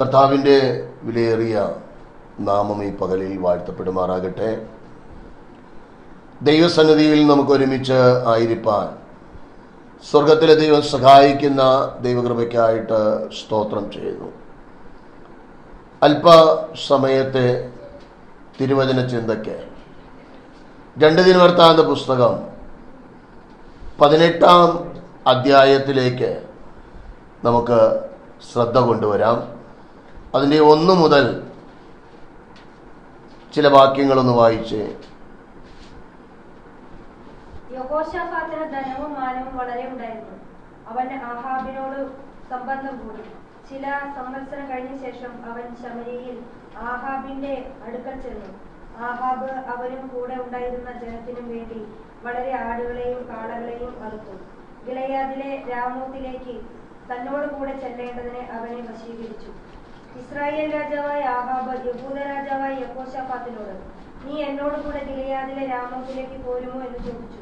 കർത്താവിന്റെ വിലയേറിയ നാമം ഈ പകലിൽ വാഴ്ത്തപ്പെടുമാറാകട്ടെ. ദൈവസന്നിധിയിൽ നമുക്ക് ഒരുമിച്ച് ആയിരിപ്പാൻ. സ്വർഗത്തിലെ ദൈവം സഹായിക്കുന്ന ദൈവകൃപയ്ക്കായിട്ട് സ്തോത്രം ചെയ്യുന്നു. അല്പസമയത്തെ തിരുവചന ചിന്തയ്ക്ക്. രണ്ട് ദിനവൃത്താന്ത പുസ്തകം പതിനെട്ടാം അധ്യായത്തിലേക്ക് നമുക്ക് ശ്രദ്ധ കൊണ്ടുവരാം. അതിന്റെ ഒന്ന് മുതൽ ചില വാക്യങ്ങളൊന്ന് വായിച്ച്. യഹോശാഫാത്തിന് ധനവും വളരെ ഉണ്ടായിരുന്നു. അവൻ കൂടി. ചില കഴിഞ്ഞ ശേഷം അവൻ ശമരിയിൽ അടുക്കൽ ആഹാബ് അവരും കൂടെ ഉണ്ടായിരുന്ന വേണ്ടി വളരെ ആടുകളെയും ഗിലയാദിലെ തന്നോട് കൂടെ ചെല്ലേണ്ടതിന് അവനെ വശീകരിച്ചു. ഇസ്രായേൽ രാജാവായ ആഹാബ് യഹൂദ രാജാവായ യഹോഷാഫാത്തിനോട് നീ എന്നോട് കൂടെ ഗിലയാദിലെ രാമത്തിലേക്ക് പോരുമോ? എന്ന് ചോദിച്ചു.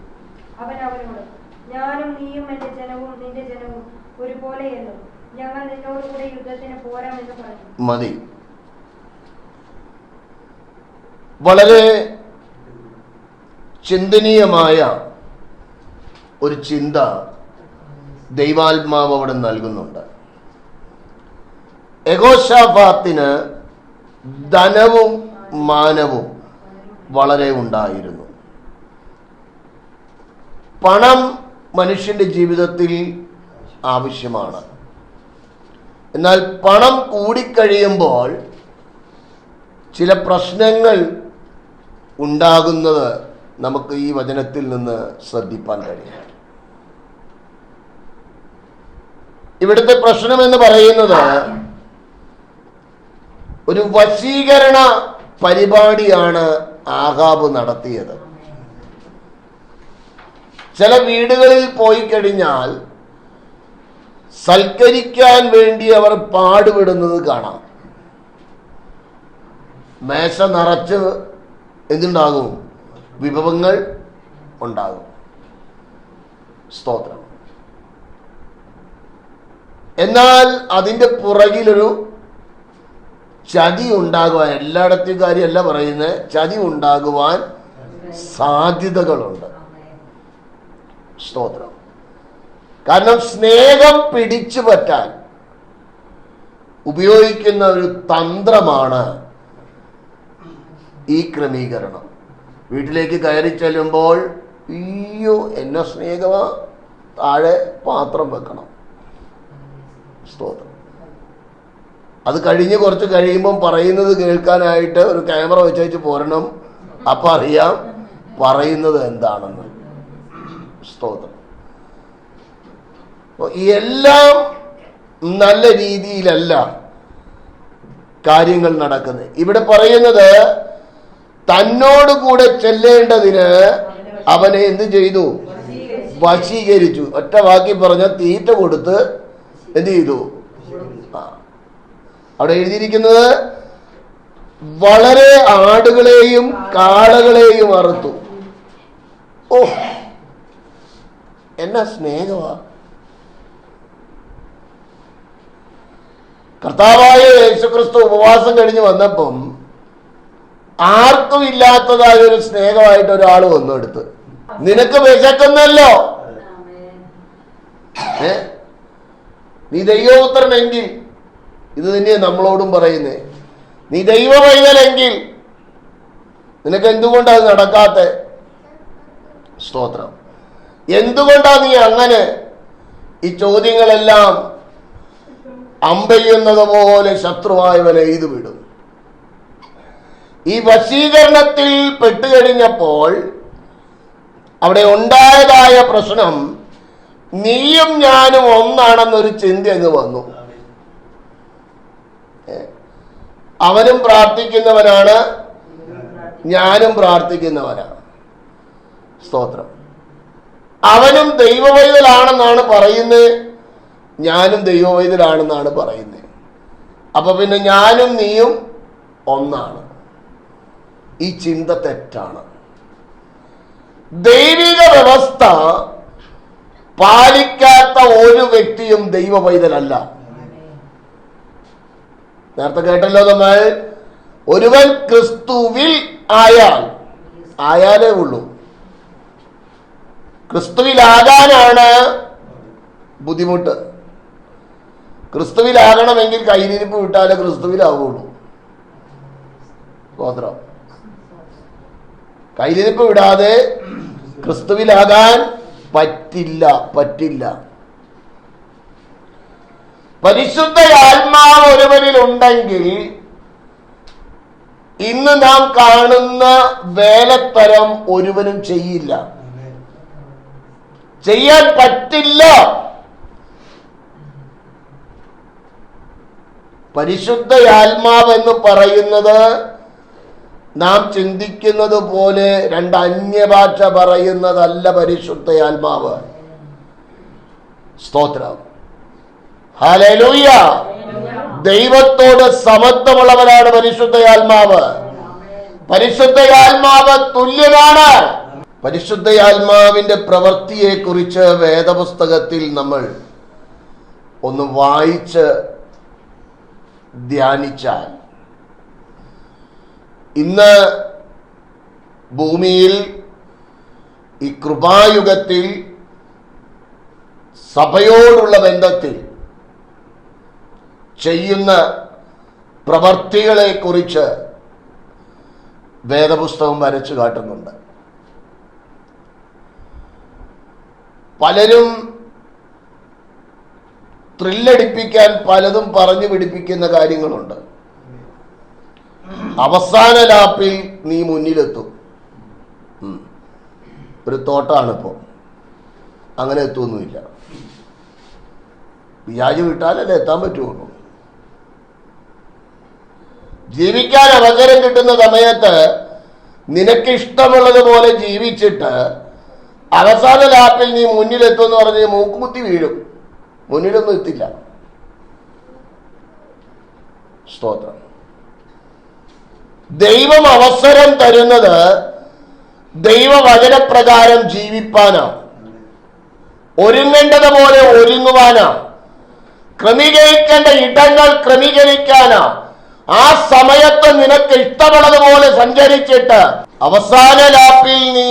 അവൻ അവനോട് ഞാനും നീയും എന്റെ ജനവും നിന്റെ ജനവും ഒരുപോലെയല്ലോ ഞങ്ങൾ നിന്നോട് കൂടെ യുദ്ധത്തിന് പോരാമെന്ന് പറഞ്ഞു. മതി. വളരെ ചിന്തനീയമായ ഒരു ചിന്ത ദൈവാത്മാവ് അവിടെ നൽകുന്നുണ്ട്. എഗോഷാഫാത്തിന് ധനവും മാനവും വളരെ ഉണ്ടായിരുന്നു. പണം മനുഷ്യന്റെ ജീവിതത്തിൽ ആവശ്യമാണ്. എന്നാൽ പണം കൂടിക്കഴിയുമ്പോൾ ചില പ്രശ്നങ്ങൾ ഉണ്ടാകുന്നത് നമുക്ക് ഈ വചനത്തിൽ നിന്ന് ശ്രദ്ധിപ്പാൻ കഴിയും. ഇവിടുത്തെ പ്രശ്നം എന്ന് പറയുന്നത് ഒരു വശീകരണ പരിപാടിയാണ് ആഹാബ് നടത്തിയത്. ചില വീടുകളിൽ പോയി കഴിഞ്ഞാൽ സൽക്കരിക്കാൻ വേണ്ടി അവർ പാടുപെടുന്നത് കാണാം. മേശ നിറച്ച് എന്തുണ്ടാകും? വിഭവങ്ങൾ ഉണ്ടാകും. സ്തോത്രം. എന്നാൽ അതിന്റെ പുറകിലൊരു ചതി ഉണ്ടാകുവാൻ എല്ലായിടത്തെയും കാര്യമല്ല പറയുന്നത് ചതി ഉണ്ടാകുവാൻ സാധ്യതകളുണ്ട്. സ്തോത്രം. കാരണം സ്നേഹം പിടിച്ചു പറ്റാൻ ഉപയോഗിക്കുന്ന ഒരു തന്ത്രമാണ് ഈ ക്രമീകരണം. വീട്ടിലേക്ക് കയറി ചെല്ലുമ്പോൾ അയ്യോ എന്നെ സ്നേഹമാ താഴെ പാത്രം വെക്കണം. സ്തോത്രം. അത് കഴിഞ്ഞ് കുറച്ച് കഴിയുമ്പം പറയുന്നത് കേൾക്കാനായിട്ട് ഒരു ക്യാമറ വെച്ച് വെച്ച് പോരണം. അപ്പം അറിയാം പറയുന്നത് എന്താണെന്ന്. സ്തോത്രം. എല്ലാം നല്ല രീതിയിലല്ല കാര്യങ്ങൾ നടക്കുന്നത്. ഇവിടെ പറയുന്നത് തന്നോട് കൂടെ ചെല്ലേണ്ടതിന് അവനെ എന്ത് ചെയ്തു? വശീകരിച്ചു. ഒറ്റ വാക്കി പറഞ്ഞ തീറ്റ കൊടുത്ത് എന്ത് ചെയ്തു. അവിടെ എഴുതിയിരിക്കുന്നത് വളരെ ആടുകളെയും കാളകളെയും അറുത്തു. ഓ എന്നാ സ്നേഹമാ. കർത്താവായ യേശുക്രിസ്തു ഉപവാസം കഴിഞ്ഞ് വന്നപ്പം ആർക്കും ഇല്ലാത്തതായ ഒരു സ്നേഹമായിട്ട് ഒരാൾ വന്നു എടുത്ത് നിനക്ക് വിശക്കുന്നല്ലോ. നീ ദൈവപുത്രനെങ്കിൽ ഇത് തന്നെയാണ് നമ്മളോടും പറയുന്നത് നീ ദൈവ പൈതലെങ്കിൽ നിനക്ക് എന്തുകൊണ്ടാ അത് നടക്കാത്ത? സ്തോത്രം. എന്തുകൊണ്ടാ നീ അങ്ങനെ ഈ ചോദ്യങ്ങളെല്ലാം അമ്പെയ്യുന്നത് പോലെ ശത്രുവായവനെ എഴുതു വിടും? ഈ വശീകരണത്തിൽ പെട്ടുകഴിഞ്ഞപ്പോൾ അവിടെ ഉണ്ടായതായ പ്രശ്നം നീയും ഞാനും ഒന്നാണെന്നൊരു ചിന്ത അങ്ങ് വന്നു ഏ? അവനും പ്രാർത്ഥിക്കുന്നവനാണ്. ഞാനും പ്രാർത്ഥിക്കുന്നവനാണ്. സ്തോത്രം. അവനും ദൈവവൈതലാണെന്നാണ് പറയുന്നത് ഞാനും ദൈവവൈതലാണെന്നാണ് പറയുന്നത് അപ്പൊ പിന്നെ ഞാനും നീയും ഒന്നാണ്. ഈ ചിന്ത തെറ്റാണ്. ദൈവിക വ്യവസ്ഥ പാലിക്കാത്ത ഒരു വ്യക്തിയും ദൈവ പൈതലല്ല നേരത്തെ കേട്ടല്ലോ നമ്മൾ. ഒരുവൻ ക്രിസ്തുവിൽ ആയാൽ ആയാലേ ഉള്ളൂ. ക്രിസ്തുവിലാകാനാണ് ബുദ്ധിമുട്ട്. ക്രിസ്തുവിലാകണമെങ്കിൽ കൈനിരിപ്പ് വിട്ടാലേ ക്രിസ്തുവിലാവുള്ളൂ. ഗോത്രം കൈനിരിപ്പ് വിടാതെ ക്രിസ്തുവിലാകാൻ പറ്റില്ല പറ്റില്ല. പരിശുദ്ധ ആത്മാവ് ഒരുവനിൽ ഉണ്ടെങ്കിൽ ഇന്ന് നാം കാണുന്ന വേലത്തരം ഒരുവനും ചെയ്യില്ല. ചെയ്യാൻ പറ്റില്ല. പരിശുദ്ധ ആത്മാവ് എന്ന് പറയുന്നത് നാം ചിന്തിക്കുന്നത് പോലെ രണ്ട് അന്യഭാഷ പറയുന്നതല്ല പരിശുദ്ധ ആത്മാവ് സ്തോത്രം. ഹല്ലേലൂയ. ദൈവത്തോട് സമത്വമുള്ളവരാണ് പരിശുദ്ധ ആത്മാവ് പരിശുദ്ധ ആത്മാവ് തുല്യനാണ്. പരിശുദ്ധ ആത്മാവിന്റെ പ്രവൃത്തിയെ കുറിച്ച് വേദപുസ്തകത്തിൽ നമ്മൾ ഒന്ന് വായിച്ച് ധ്യാനിച്ചാൽ ഇന്ന് ഭൂമിയിൽ ഈ കൃപായുഗത്തിൽ സഭയോടുള്ള ബന്ധത്തിൽ ചെയ്യുന്ന പ്രവർത്തികളെ കുറിച്ച് വേദപുസ്തകം വരച്ചു കാട്ടുന്നുണ്ട്. പലരും ത്രില്ലടിപ്പിക്കാൻ പലതും പറഞ്ഞു പിടിപ്പിക്കുന്ന കാര്യങ്ങളുണ്ട്. അവസാന ലാപ്പിൽ നീ മുന്നിലെത്തും. ഒരു തോട്ടാണിപ്പോ. അങ്ങനെ എത്തുമൊന്നുമില്ല വിചാരിച്ചു വിട്ടാലല്ലേ എത്താൻ പറ്റുള്ളൂ ജീവിക്കാൻ അവസരം കിട്ടുന്ന സമയത്ത് നിനക്ക് ഇഷ്ടമുള്ളതുപോലെ ജീവിച്ചിട്ട് അവസാന ലാപ്പിൽ നീ മുന്നിലെത്തുമെന്ന് പറഞ്ഞ് മൂക്കുകുത്തി വീഴും. മുന്നിലൊന്നും എത്തില്ല. സ്തോത്രം. ദൈവം അവസരം തരുന്നത് ദൈവവചനപ്രകാരം ജീവിപ്പാനാണ്. ഒരുങ്ങേണ്ടതുപോലെ ഒരുങ്ങുവാനാണ്. ഒരുങ്ങുവാനാ ക്രമീകരിക്കേണ്ട ഇടങ്ങൾ ക്രമീകരിക്കാനാ ആ സമയത്ത് നിനക്ക് ഇഷ്ടമുള്ളതുപോലെ സഞ്ചരിച്ചിട്ട് അവസാന ലാപ്പിൽ നീ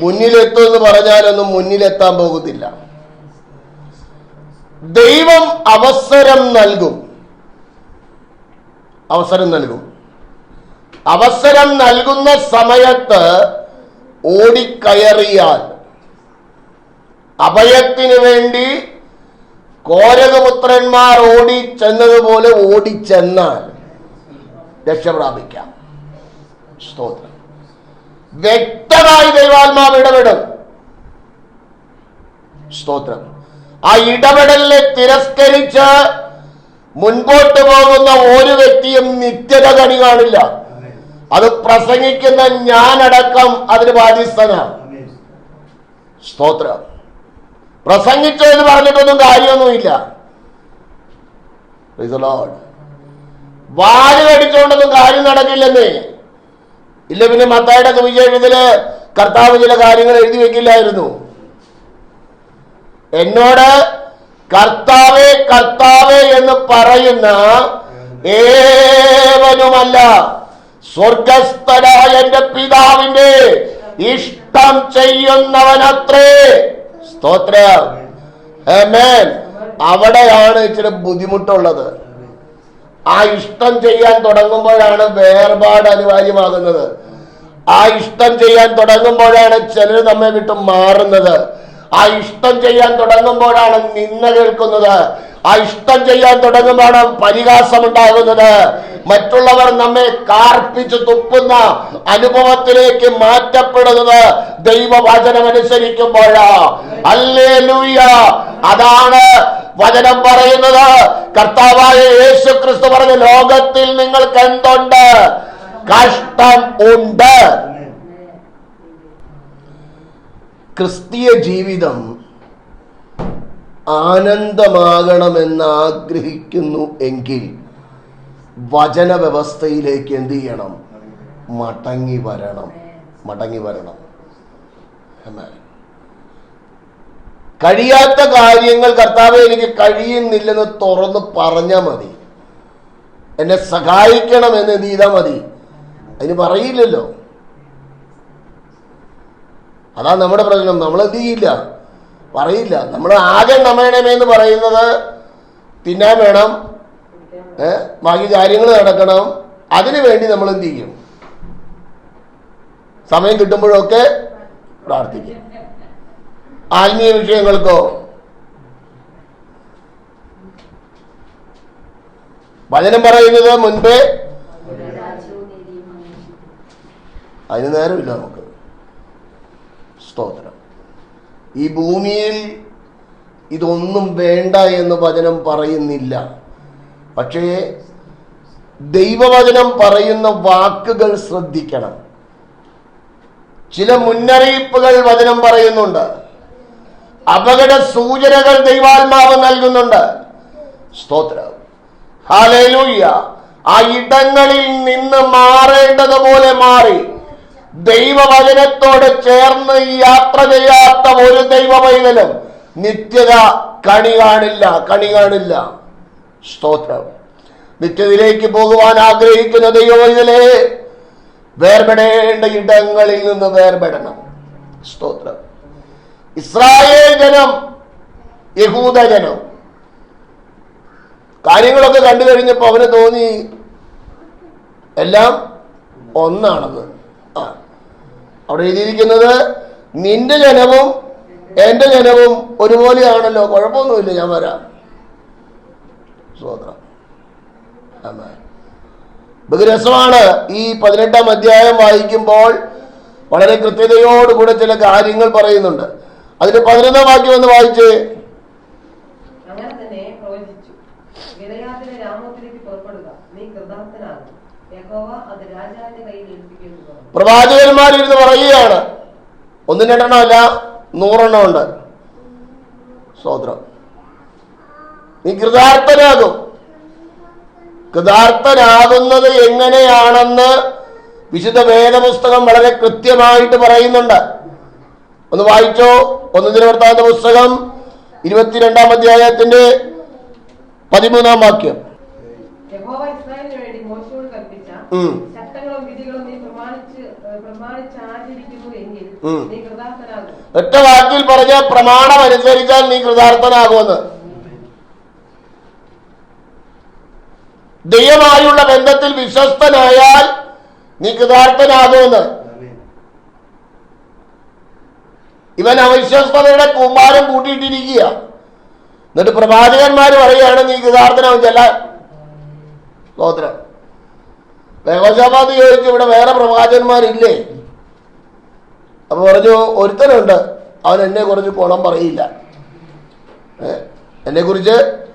മുന്നിലെത്തുമെന്ന് പറഞ്ഞാലൊന്നും മുന്നിലെത്താൻ പോകുന്നില്ല. ദൈവം അവസരം നൽകും. അവസരം നൽകും. അവസരം നൽകുന്ന സമയത്ത് ഓടിക്കയറിയാൽ അഭയത്തിനു വേണ്ടി കോരകപുത്രന്മാർ ഓടി ചെന്നതുപോലെ ഓടിച്ചെന്നാൽ രക്ഷപ്രാപിക്കാം സ്തോത്രം. വ്യക്തമായി ദൈവാത്മാവ് ഇടപെടും. സ്തോത്രം. ആ ഇടപെടലിനെ തിരസ്കരിച്ച് മുൻപോട്ട് പോകുന്ന ഒരു വ്യക്തിയും നിത്യത കണി കാണില്ല. അത് പ്രസംഗിക്കുന്ന ഞാനടക്കം അതിന് ബാധ്യസ്ഥനാണ്. സ്തോത്രം. പ്രസംഗിച്ചു എന്ന് പറഞ്ഞിട്ടൊന്നും കാര്യമൊന്നുമില്ല. വാൽ കടിച്ചുകൊണ്ടൊന്നും കാര്യം നടക്കില്ലെന്നേ. ഇല്ല പിന്നെ മത്തായുടെ വിജയത്തിൽ കർത്താവ് ചില കാര്യങ്ങൾ എഴുതി വെക്കില്ലായിരുന്നു. എന്നോട് കർത്താവേ കർത്താവേ എന്ന് പറയുന്ന ഏവനുമല്ല. സ്വർഗസ്ഥനായ എന്റെ പിതാവിന്റെ ഇഷ്ടം ചെയ്യുന്നവനത്രേ. സ്തോത്രം. അവിടെയാണ് ഇച്ചിരി ബുദ്ധിമുട്ടുള്ളത്. ആ ഇഷ്ടം ചെയ്യാൻ തുടങ്ങുമ്പോഴാണ് വേർപാട് അനിവാര്യമാകുന്നത്. ആ ഇഷ്ടം ചെയ്യാൻ തുടങ്ങുമ്പോഴാണ് ചിലർ നമ്മെ വിട്ട് മാറുന്നത്. ആ ഇഷ്ടം ചെയ്യാൻ തുടങ്ങുമ്പോഴാണ് നിന്ന കേൾക്കുന്നത്. ആ ഇഷ്ടം ചെയ്യാൻ തുടങ്ങുമ്പോഴാണ് പരിഹാസം ഉണ്ടാകുന്നത് മറ്റുള്ളവർ നമ്മെ കാർപ്പിച്ച് തുപ്പുന്ന അനുഭവത്തിലേക്ക് മാറ്റപ്പെടുന്നത് ദൈവവചനം അനുസരിക്കുമ്പോഴാ. അല്ലേ അതാണ് വചനം പറയുന്നത്. കർത്താവായ യേശു ക്രിസ്തു പറഞ്ഞ ലോകത്തിൽ നിങ്ങൾക്ക് എന്തുണ്ട്? കഷ്ടം ഉണ്ട്. ക്രിസ്തീയ ജീവിതം ആനന്ദമാകണമെന്ന് ആഗ്രഹിക്കുന്നു എങ്കിൽ വചന വ്യവസ്ഥയിലേക്ക് എന്ത് ചെയ്യണം? മടങ്ങി വരണം. മടങ്ങി വരണം. കഴിയാത്ത കാര്യങ്ങൾ കർത്താവ് എനിക്ക് കഴിയുന്നില്ലെന്ന് തുറന്ന് പറഞ്ഞാൽ മതി. എന്നെ സഹായിക്കണം എന്ന് എന്ത് ചെയ്താൽ മതി. അതിന് പറയില്ലല്ലോ. അതാ നമ്മുടെ പ്രശ്നം. നമ്മൾ എന്ത് ചെയ്യില്ല? പറയില്ല. നമ്മൾ ആകെ നമയണമേന്ന് പറയുന്നത് തിന്നാൻ വേണം ബാക്കി കാര്യങ്ങൾ നടക്കണം. അതിനു വേണ്ടി നമ്മൾ എന്ത് ചെയ്യും? സമയം കിട്ടുമ്പോഴൊക്കെ പ്രാർത്ഥിക്കും. ആത്മീയ വിഷയങ്ങൾക്കോ? വചനം പറയുന്നത് മുൻപേ അതിന് നേരമില്ല നമുക്ക്. സ്തോത്രം. ഈ ഭൂമിയിൽ ഇതൊന്നും വേണ്ട എന്ന് വചനം പറയുന്നില്ല. പക്ഷേ ദൈവവചനം പറയുന്ന വാക്കുകൾ ശ്രദ്ധിക്കണം. ചില മുന്നറിയിപ്പുകൾ വചനം പറയുന്നുണ്ട്. അപകട സൂചനകൾ ദൈവാത്മാവ് നൽകുന്നുണ്ട്. സ്തോത്രം. ഹാലേലൂയ്യ ആ ഇടങ്ങളിൽ നിന്ന് മാറേണ്ടതുപോലെ മാറി. ദൈവവചനത്തോട് ചേർന്ന് യാത്ര ചെയ്യാത്ത ഒരു ദൈവ നിത്യത കണി കാണില്ല കണി കാണില്ല. സ്തോത്രം. നിത്യതയിലേക്ക് പോകുവാൻ ആഗ്രഹിക്കുന്ന ദൈവവൈതലേ വേർപെടേണ്ട ഇടങ്ങളിൽ നിന്ന് വേർപെടണം. സ്തോത്രം. ഇസ്രായേൽ ജനം യഹൂദജനം കാര്യങ്ങളൊക്കെ കണ്ടു കഴിഞ്ഞപ്പോൾ അവന് തോന്നി എല്ലാം ഒന്നാണെന്ന്. അവിടെ എഴുതിയിരിക്കുന്നത് നിന്റെ ജനവും എന്റെ ജനവും ഒരുപോലെയാണല്ലോ. കുഴപ്പമൊന്നുമില്ല ഞാൻ വരാം. സ്വതന്ത്രം. ബഹുരസമാണ് ഈ പതിനെട്ടാം അധ്യായം വായിക്കുമ്പോൾ വളരെ കൃത്യതയോടുകൂടെ ചില കാര്യങ്ങൾ പറയുന്നുണ്ട്. അതിന്റെ പതിനൊന്നാം വാക്യം ഒന്ന് വായിച്ച്. തന്നെ പ്രവചിച്ചു. രാമോത്തിലേക്ക് പുറപ്പെടുക. നീ കൃതാർത്ഥനാകും പ്രവാചകന്മാരിരുന്ന് പറയുകയാണ്. ഒന്നും രണ്ടെണ്ണമല്ല നൂറെണ്ണം ഉണ്ട്. സ്വോത്രം നീ കൃതാർത്ഥനാകും. കൃതാർത്ഥനാകുന്നത് എങ്ങനെയാണെന്ന് വിശുദ്ധ വേദപുസ്തകം വളരെ കൃത്യമായിട്ട് പറയുന്നുണ്ട്. ഒന്ന് വായിച്ചോ. ഒന്ന് ദിനവൃത്താന്ത പുസ്തകം ഇരുപത്തിരണ്ടാം അധ്യായത്തിന്റെ പതിമൂന്നാം വാക്യം. യഹോവ ഒറ്റ വാക്കിൽ പറഞ്ഞ പ്രമാണം അനുസരിച്ചാൽ നീ കൃതാർത്ഥനാകുമെന്ന്. ദൈവമായുള്ള ബന്ധത്തിൽ വിശ്വസ്തനായാൽ നീ കൃതാർത്ഥനാകുമെന്ന്. ഇവൻ അവിശ്വസ്തതയുടെ കൂമ്പാരം കൂട്ടിയിട്ടിരിക്കുക. എന്നിട്ട് പ്രവാചകന്മാർ പറയുകയാണ് നീ കൃതാർത്ഥനാവും ചെല്ല സ്തോത്രം. ദേവശാപാത് ചോദിച്ചു ഇവിടെ വേറെ പ്രവാചകന്മാരില്ലേ? അപ്പൊ പറഞ്ഞു ഒരുത്തനുണ്ട്. അവൻ എന്നെ കുറിച്ച് ഗുണം പറയില്ല. എന്നെ കുറിച്ച്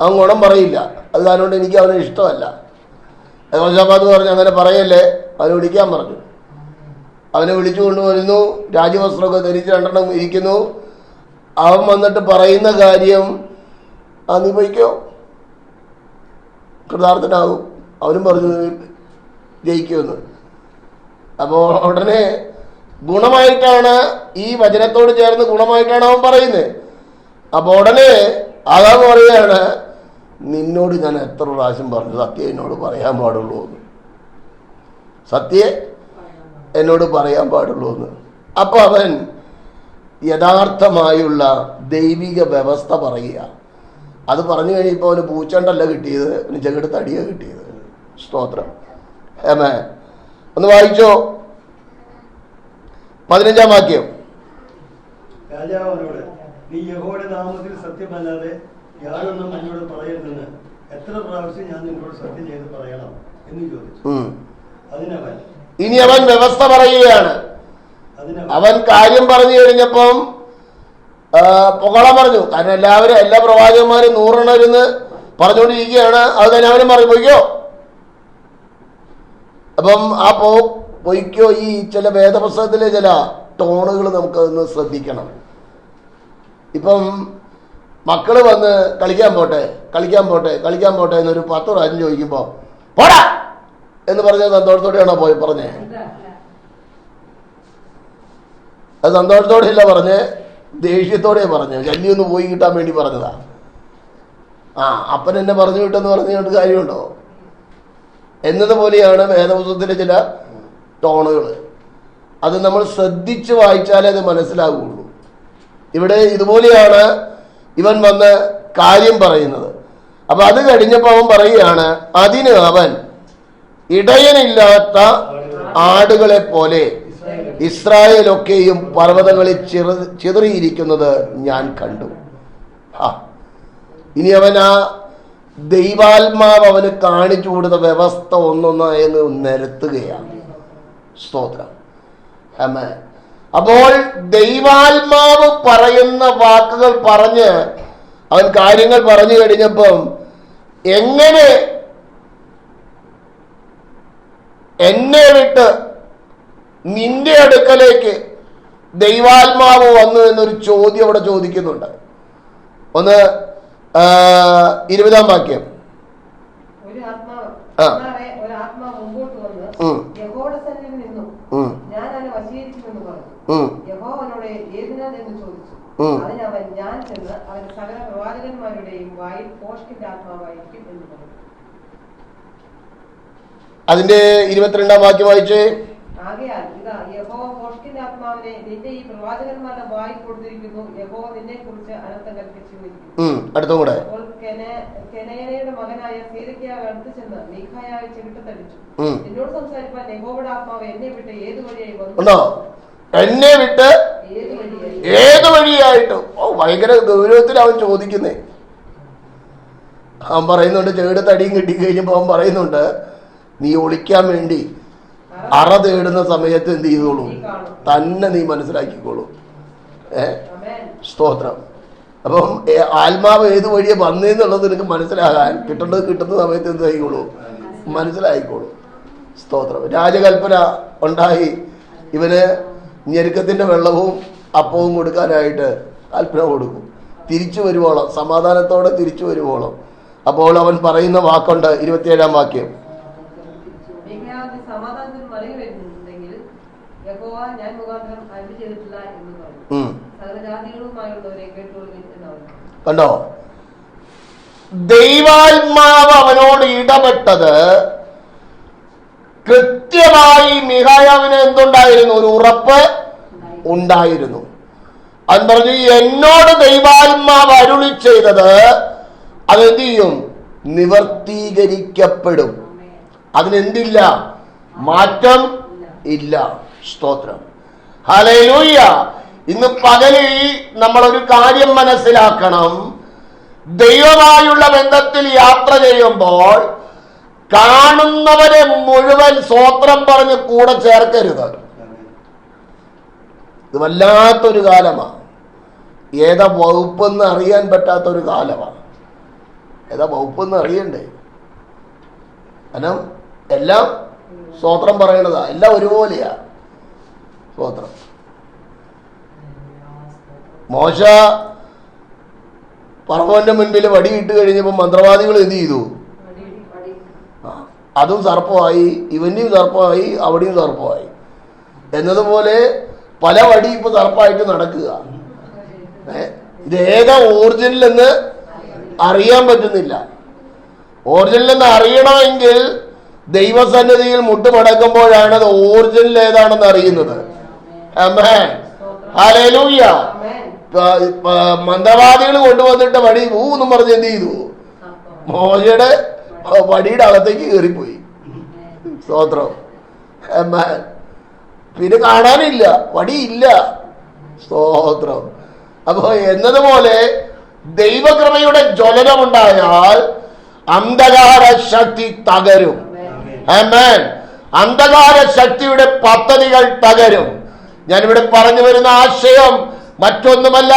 അവൻ ഗുണം പറയില്ല. അത് അതുകൊണ്ട് എനിക്ക് അവന് ഇഷ്ടമല്ല. വേവശാപാത് പറഞ്ഞു അങ്ങനെ പറയല്ലേ? അവനെ വിളിക്കാൻ പറഞ്ഞു. അവനെ വിളിച്ചു കൊണ്ടുവരുന്നു. രാജവസ്ത്രമൊക്കെ ധരിച്ച് രണ്ടെണ്ണം ഇരിക്കുന്നു. അവൻ വന്നിട്ട് പറയുന്ന കാര്യം ആ കൃതാർത്ഥനാകും. അവനും പറഞ്ഞു "നീ ജയിക്കുമെന്ന്. അപ്പോൾ ഉടനെ ഗുണമായിട്ടാണ് ഈ വചനത്തോട് ചേർന്ന് ഗുണമായിട്ടാണ് അവൻ പറയുന്നത്. അപ്പോൾ ഉടനെ അതാ പറയുകയാണ് നിന്നോട് ഞാൻ എത്ര പ്രാവശ്യം പറഞ്ഞു സത്യം എന്നോട് പറയാൻ പാടുള്ളൂ എന്ന്. സത്യെ എന്നോട് പറയാൻ പാടുള്ളൂ എന്ന്. അപ്പോൾ അവൻ യഥാർത്ഥമായുള്ള ദൈവിക വ്യവസ്ഥ പറയുക. അത് പറഞ്ഞു കഴിഞ്ഞപ്പോൾ അവന് പൂച്ചണ്ടല്ല കിട്ടിയത് അവന് ചെകിട് തടിയ കിട്ടിയത്. സ്തോത്രം. ഏമേ ഒന്ന് വായിച്ചോ. പതിനഞ്ചാം വാക്യം. രാജാവ് നീ യഹോയുടെ നാമത്തിൽ സത്യമല്ലാതെ യാതൊന്നും എന്നോട് പറയരുതെന്ന് എത്ര പ്രാവശ്യം ഞാൻ നിന്നോട് സത്യം ചെയ്ത് പറയണം? എന്ന് ചോദിച്ചു. അതിനവൻ ഇനി അവൻ വ്യവസ്ഥ പറയുകയാണ്. അവൻ കാര്യം പറഞ്ഞു കഴിഞ്ഞപ്പം പുകള പറഞ്ഞു. കാരണം എല്ലാവരും എല്ലാ പ്രവാചകന്മാരും നൂറെണ്ണം ഇരുന്ന് പറഞ്ഞുകൊണ്ടിരിക്കുകയാണ്. അത് തന്നെ അവനും പറഞ്ഞു പൊയ്ക്കോ. അപ്പം ആ പോ പൊയ്ക്കോ ഈ ചില വേദപുസ്തകത്തിലെ ചില ടോണുകൾ നമുക്ക് ഒന്ന് ശ്രദ്ധിക്കണം. ഇപ്പം മക്കൾ വന്ന് കളിക്കാൻ പോട്ടെ കളിക്കാൻ പോട്ടെ കളിക്കാൻ പോട്ടെ എന്നൊരു പത്ത് പ്രാവശ്യം ചോദിക്കുമ്പോൾ പോടാ! എന്ന് പറഞ്ഞ സന്തോഷത്തോടെയാണോ പോയി പറഞ്ഞേ? അത് സന്തോഷത്തോടെ ഇല്ല പറഞ്ഞ് ദേഷ്യത്തോടെ പറഞ്ഞു. ജല്ലി ഒന്ന് പോയി കിട്ടാൻ വേണ്ടി പറഞ്ഞതാ. ആ അപ്പൻ എന്നെ പറഞ്ഞു വിട്ടെന്ന് പറഞ്ഞുകൊണ്ട് കാര്യമുണ്ടോ? എന്നതുപോലെയാണ് വേദപുസ്തകത്തിലെ ചില ടോണുകൾ. അത് നമ്മൾ ശ്രദ്ധിച്ച് വായിച്ചാലേ അത് മനസ്സിലാകുള്ളൂ ഇവിടെ ഇതുപോലെയാണ് ഇവൻ വന്ന് കാര്യം പറയുന്നത്. അപ്പൊ അത് കഴിഞ്ഞപ്പോൾ അവൻ പറയുകയാണ് അതിന് അവൻ ഇടയനില്ലാത്ത ആടുകളെ പോലെ ഇസ്രായേലൊക്കെയും പർവതങ്ങളിൽ ചിറ ഞാൻ കണ്ടു. ആ ഇനി അവൻ ആ ദൈവാത്മാവ് അവന് കാണിച്ചു കൊടുത്ത വ്യവസ്ഥ ഒന്നൊന്നായി നിരത്തുകയാണ്. സ്തോത്രം. അപ്പോൾ ദൈവാത്മാവ് പറയുന്ന വാക്കുകൾ പറഞ്ഞ് അവൻ കാര്യങ്ങൾ പറഞ്ഞു കഴിഞ്ഞപ്പം എങ്ങനെ എന്നെ വിട്ട് നിന്റെ അടുക്കലേക്ക് ദൈവാത്മാവ് വന്നു എന്നൊരു ചോദ്യം അവിടെ ചോദിക്കുന്നുണ്ട്. ഒന്ന് ഇരുപതാം വാക്യം. ആ. അതിന്റെ ഇരുപത്തിരണ്ടാം വാക്യം വായിച്ചേ ആകയാൽ ഇതാ യഹോവ പോഷ്കിന്റെ ആത്മാവിനെ നിന്റെ ഈ പ്രവാചകന്മാരുടെ വായി കൊടുത്തിരിക്കുന്നു. യഹോ നിന്നെ കുറിച്ച് അനർത്ഥം കൽപ്പിച്ചു അടുത്തും കൂടെ. കെനയനയുടെ മകനായ സീതയ്ക്കാവ് അടുത്ത് ചെന്ന് മീഖായാവ് ചെവിട്ട് തടിച്ചു. നിന്നോട് സംസാരിപ്പാൻ യഹോയുടെ ആത്മാവ് എന്നെ വിട്ട് ഏത് വഴിയായി വന്നു? എന്നെ വിട്ട് ഏത് വഴിയായി? വഴിയായിട്ട്? ഓ ഭയങ്കര ഗൗരവത്തിൽ അവൻ ചോദിക്കുന്നേ. അവൻ പറയുന്നുണ്ട് ചെകിട തടിയും കിട്ടി കഴിഞ്ഞപ്പോ അവൻ പറയുന്നുണ്ട് നീ ഒളിക്കാൻ വേണ്ടി അറ തേടുന്ന സമയത്ത് എന്ത് ചെയ്തോളൂ? തന്നെ നീ മനസ്സിലാക്കിക്കോളൂ. ഏ? സ്തോത്രം. അപ്പം ആത്മാവ് ഏത് വഴിയെ വന്നേന്നുള്ളത് നിനക്ക് മനസ്സിലാകാൻ കിട്ടേണ്ടത് കിട്ടുന്ന സമയത്ത് എന്ത് ആയിക്കോളൂ മനസ്സിലായിക്കോളൂ. സ്തോത്രം. രാജകൽപ്പന ഉണ്ടായി. ഇവന് ഞെരുക്കത്തിന്റെ വെള്ളവും അപ്പവും കൊടുക്കാനായിട്ട് കൽപ്പന കൊടുക്കും. തിരിച്ചു വരുവോളം സമാധാനത്തോടെ തിരിച്ചു വരുവോളം. അപ്പോൾ അവൻ പറയുന്ന വാക്കുണ്ട് ഇരുപത്തിയേഴാം വാക്യം. സമാധാനത്തിൽ വരുന്നുണ്ടെങ്കിൽ യഹോവ ഞാൻ മുഖാന്തരം അരുളി ചെയ്തിട്ടില്ല എന്ന് പറഞ്ഞു. കേട്ടുകൊള്ളുവിൻ കണ്ടോ? ദൈവാത്മാവ് അവനോട് ഇടപെട്ടത് കൃത്യമായി മിഹായാവിന് എന്തുണ്ടായിരുന്നു? ഒരു ഉറപ്പ് ഉണ്ടായിരുന്നു. അത് പറഞ്ഞു എന്നോട് ദൈവാത്മാവ് അരുളി ചെയ്തത് അതെന്ത് ചെയ്യും? നിവർത്തീകരിക്കപ്പെടും. അതിനെന്തില്ല? മാറ്റം ഇല്ല. സ്തോത്രം. ഹലൂയ്യ ഇന്ന് പകലിൽ നമ്മൾ ഒരു കാര്യം മനസ്സിലാക്കണം. ദൈവമായുള്ള ബന്ധത്തിൽ യാത്ര ചെയ്യുമ്പോൾ കാണുന്നവരെ മുഴുവൻ സ്വോത്രം പറഞ്ഞ് കൂടെ ചേർക്കരുത്. ഇത് വല്ലാത്തൊരു കാലമാണ് ഏതാ വകുപ്പെന്ന് അറിയാൻ പറ്റാത്തൊരു കാലമാണ് ഏതാ വകുപ്പെന്ന് അറിയണ്ടേ? കാരണം എല്ലാം സ്വോത്രം പറയണതാ. എല്ലാം ഒരുപോലെയാ സ്വോത്രം മോശ പറവന്റെ മുൻപിൽ വടിയിട്ട് കഴിഞ്ഞപ്പോൾ മന്ത്രവാദികൾ എന്ത് ചെയ്തു? അതും സർപ്പമായി ഇവന്റെയും സർപ്പമായി അവിടെയും സർപ്പമായി. എന്നതുപോലെ പല വടി ഇപ്പൊ സർപ്പമായിട്ട് നടക്കുക. ഇത് ഏതാ ഓറിജിനൽ എന്ന് അറിയാൻ പറ്റുന്നില്ല. ഓറിജിനൽ എന്ന് അറിയണമെങ്കിൽ ദൈവസന്നിധിയിൽ മുട്ടുമടക്കുമ്പോഴാണ് അത് ഒറിജിനൽ ഏതാണെന്ന് അറിയുന്നത്. മന്ത്രവാദികൾ കൊണ്ടുവന്നിട്ട് വടി ഊ എന്ന് പറഞ്ഞ് എന്ത് ചെയ്തു? മോശയുടെ വടിയുടെ അകത്തേക്ക് കയറിപ്പോയി. സ്തോത്രം. പിന്നെ കാണാനില്ല. വടിയില്ല സ്തോത്രം. അപ്പൊ എന്നതുപോലെ ദൈവകൃപയുടെ ജ്വലനമുണ്ടായാൽ അന്ധകാര ശക്തി തകരും. അന്ധകാര ശക്തിയുടെ പദ്ധതികൾ തകരും. ഞാനിവിടെ പറഞ്ഞു വരുന്ന ആശയം മറ്റൊന്നുമല്ല.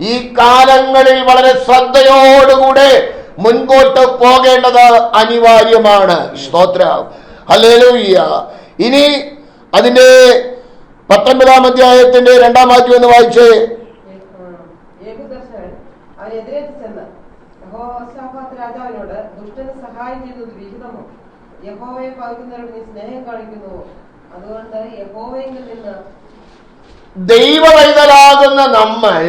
ഈ കാലങ്ങളിൽ വളരെ ശ്രദ്ധയോടുകൂടെ മുൻപോട്ട് പോകേണ്ടത് അനിവാര്യമാണ്. സ്തോത്ര. ഹല്ലേലൂയ്യ. ഇനി അതിന്റെ പത്തൊൻപതാം അധ്യായത്തിന്റെ രണ്ടാം വാക്യം എന്ന് വായിച്ചേ. അവനെതിരേറ്റ് ചെന്ന് രാജാവിനോട് ദുഷ്ടന് സഹായം ചെയ്തത് വിഹിതമോ? യഹോവയെ പകുന്നവരോട് നീ സ്നേഹം കാണിക്കുന്നു. അതുകൊണ്ട് യഹോവയെങ്കിൽ നിന്ന് ദൈവവൈതലാകുന്ന നമ്മൾ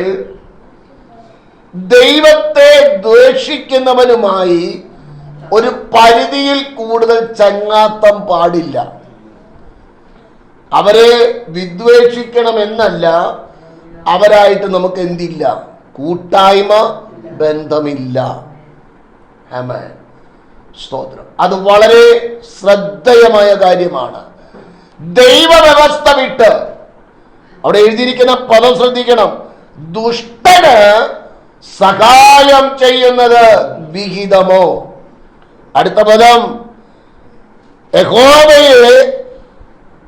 ദൈവത്തെ ദ്വേഷിക്കുന്നവനുമായി ഒരു പരിധിയിൽ കൂടുതൽ ചങ്ങാത്തം പാടില്ല. അവരെ വിദ്വേഷിക്കണമെന്നല്ല അവരായിട്ട് നമുക്ക് എന്തില്ല? കൂട്ടായ്മ ബന്ധമില്ല. ആമേൻ. സ്തോത്രം. അത് വളരെ ശ്രദ്ധേയമായ കാര്യമാണ്. ദൈവവ്യവസ്ഥ വിട്ട് അവിടെ എഴുതിയിരിക്കുന്ന പദം ശ്രദ്ധിക്കണം. ദുഷ്ടന് സഹായം ചെയ്യുന്നത് വിഹിതമോ? അടുത്ത പദം യഹോവയെ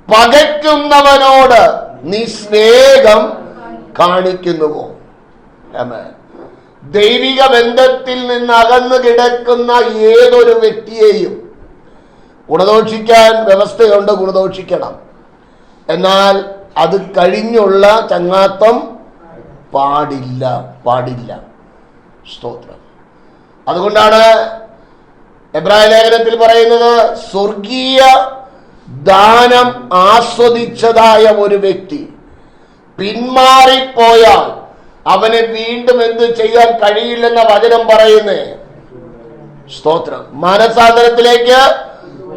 പകയ്ക്കുന്നവനോട് നിസ്നേഹം കാണിക്കുന്നുവോ. ദൈവിക ബന്ധത്തിൽ നിന്ന് അകന്നു കിടക്കുന്ന ഏതൊരു വ്യക്തിയെയും ഗുണദോഷിക്കാൻ വ്യവസ്ഥയുണ്ട് ഗുണദോഷിക്കണം. എന്നാൽ അത് കഴിഞ്ഞുള്ള ചങ്ങാത്തം പാടില്ല പാടില്ല. സ്തോത്രം. അതുകൊണ്ടാണ് എബ്രായ ലേഖനത്തിൽ പറയുന്നത് സ്വർഗീയ ദാനം ആസ്വദിച്ചതായ ഒരു വ്യക്തി പിന്മാറിപ്പോയാൽ അവന് വീണ്ടും എന്ത് ചെയ്യാൻ കഴിയില്ലെന്ന വചനം പറയുന്നേ. സ്തോത്രം. മാനസാന്തരത്തിലേക്ക്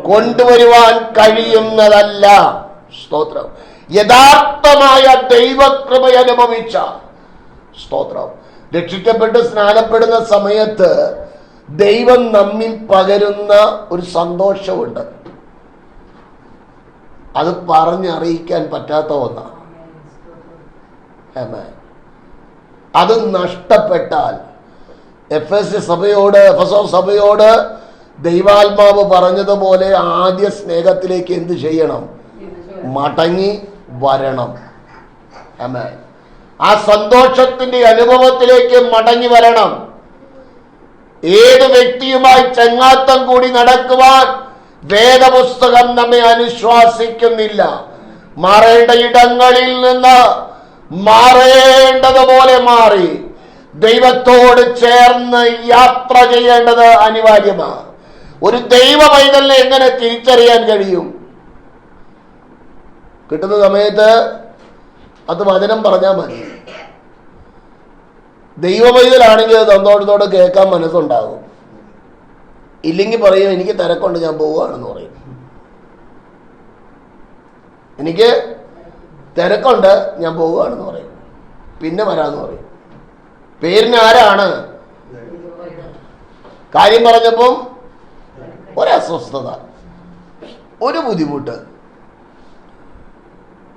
കൊണ്ടുവരുവാൻ കഴിയുന്നതല്ല. സ്തോത്രം. യഥാർത്ഥമായ ദൈവകൃപ അനുഭവിച്ച. സ്തോത്രം. രക്ഷിക്കപ്പെട്ട് സ്നാനപ്പെടുന്ന സമയത്ത് ദൈവം നമ്മിൽ പകരുന്ന ഒരു സന്തോഷമുണ്ട്. അത് പറഞ്ഞറിയിക്കാൻ പറ്റാത്ത ഒന്നാണ്. അത് നഷ്ടപ്പെട്ടാൽ. എഫ് എസ് സഭയോട് എഫ് എസ് ഒ സഭയോട് ദൈവാത്മാവ് പറഞ്ഞതുപോലെ ആദ്യ സ്നേഹത്തിലേക്ക് എന്ത് ചെയ്യണം? മടങ്ങി വരണം. ആമേൻ. ആ സന്തോഷത്തിന്റെ അനുഭവത്തിലേക്ക് മടങ്ങി വരണം. ഏത് വ്യക്തിയുമായി ചങ്ങാത്തം കൂടി നടക്കുവാൻ വേദപുസ്തകം നമ്മെ അനുശ്വാസിക്കുന്നില്ല. മറേണ്ട ഇടങ്ങളിൽ നിന്ന് മാറേണ്ടതുപോലെ മാറി. ദൈവത്തോട് ചേർന്ന് യാത്ര ചെയ്യേണ്ടത് അനിവാര്യമാണ്. ഒരു ദൈവ പൈതലിനെ എങ്ങനെ തിരിച്ചറിയാൻ കഴിയും? കിട്ടുന്ന സമയത്ത് അത് വചനം പറഞ്ഞാൽ മതി. ദൈവ പൈതലാണെങ്കിൽ സന്തോഷത്തോടെ കേൾക്കാൻ മനസ്സുണ്ടാകും. ഇല്ലെങ്കിൽ പറയും എനിക്ക് തിരക്കൊണ്ട് ഞാൻ പോവുകയാണെന്ന് പറയും. എനിക്ക് തിരക്കുണ്ട് ഞാൻ പോവുകയാണെന്ന് പറയും. പിന്നെ വരാന്ന് പറയും. പേരിന് ആരാണ്? കാര്യം പറഞ്ഞപ്പം ഒരസ്വസ്ഥത ഒരു ബുദ്ധിമുട്ട്.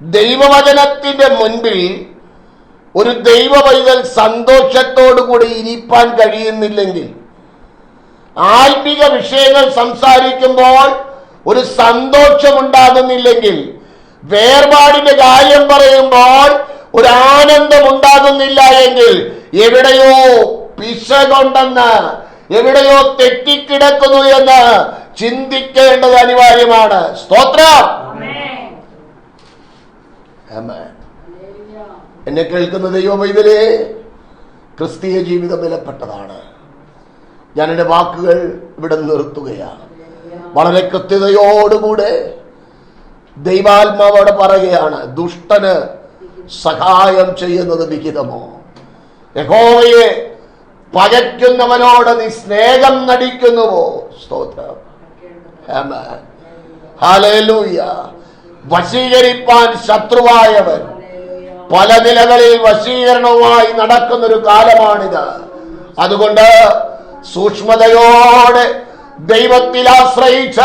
ദൈവവചനത്തിന്റെ മുൻപിൽ ഒരു ദൈവ പൈതൽ സന്തോഷത്തോടുകൂടി ഇരിപ്പാൻ കഴിയുന്നില്ലെങ്കിൽ ആത്മിക വിഷയങ്ങൾ സംസാരിക്കുമ്പോൾ ഒരു സന്തോഷമുണ്ടാകുന്നില്ലെങ്കിൽ വേർപാടിന്റെ കാര്യം പറയുമ്പോൾ ഒരു ആനന്ദം ഉണ്ടാകുന്നില്ല എങ്കിൽ എവിടെയോ പിശകൊണ്ടെന്ന് എവിടെയോ തെറ്റിക്കിടക്കുന്നു എന്ന് ചിന്തിക്കേണ്ടത് അനിവാര്യമാണ്. സ്തോത്രം. എന്നെ കേൾക്കുന്ന ദൈവം ഇതിലെ ക്രിസ്തീയ ജീവിതം വിലപ്പെട്ടതാണ്. ഞാൻ എന്റെ വാക്കുകൾ ഇവിടെ നിർത്തുകയാണ്. വളരെ കൃത്യതയോടുകൂടെ ദൈവാത്മാവോടെ പറയുകയാണ് ദുഷ്ടന് സഹായം ചെയ്യുന്നത് വിഹിതമോ? യഹോവയെ പകയ്ക്കുന്നവനോട് നീ സ്നേഹം നടിക്കുന്നുവോ? സ്തോത്രം. വശീകരിപ്പാൻ ശത്രുവായവൻ. പല നിലകളിൽ വശീകരണവുമായി നടക്കുന്ന ഒരു കാലമാണിത്. അതുകൊണ്ട് സൂക്ഷ്മതയോടെ ദൈവത്തിൽ ആശ്രയിച്ച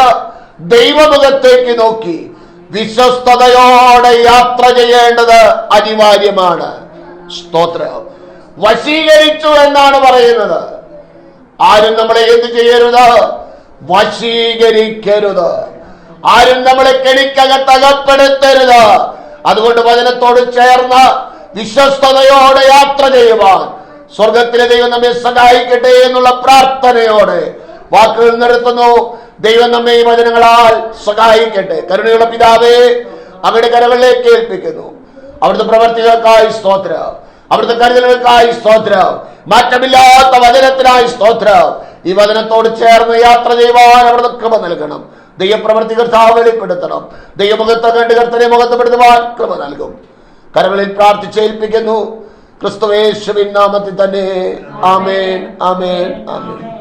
ദൈവമുഖത്തേക്ക് നോക്കി വിശ്വസ്തയോടെ യാത്ര ചെയ്യേണ്ടത് അനിവാര്യമാണ്. സ്തോത്രം. വശീകരിച്ചു എന്നാണ് പറയുന്നത്. ആരും നമ്മളെ എന്ത് ചെയ്യരുത്? വശീകരിക്കരുത്. ആരും നമ്മളെ കെണിക്കകത്തകപ്പെടുത്തരുത് അതുകൊണ്ട് വചനത്തോട് ചേർന്ന് വിശ്വസ്തയോടെ യാത്ര ചെയ്യുവാൻ സ്വർഗത്തിലെ ദൈവം നമ്മെ സഹായിക്കട്ടെ എന്നുള്ള പ്രാർത്ഥനയോടെ വാക്കുകൾ നിർത്തുന്നു. ദൈവം നമ്മെ ഈ വചനങ്ങളാൽ സഹായിക്കട്ടെ. കരുണയുള്ള പിതാവേ അവരുടെ കരകളിലേക്ക് ഏൽപ്പിക്കുന്നു. അവിടുത്തെ പ്രവർത്തികൾക്കായി സ്തോത്രം. അവിടുത്തെ കരുതലുകൾക്കായി സ്തോത്രം. മാറ്റമില്ലാത്ത വചനത്തിനായി സ്തോത്രം. ഈ വചനത്തോട് ചേർന്ന് യാത്ര ചെയ്യുവാൻ അവിടുത്തെ കൃപ നൽകണം. ദൈവപ്രവർത്തി കർത്താവ് വെളിപ്പെടുത്തണം. ദൈവമുഖത്തെ കണ്ട് കർത്തനെ മുഖത്തപ്പെടുത്തുവാൻ കൃപ നൽകും. കരകളിൽ പ്രാർത്ഥിച്ചേൽപ്പിക്കുന്നു ക്രിസ്തുവേശുവിൻ നാമത്തിൽ തന്നെ. ആമേൻ ആമേൻ ആമേൻ.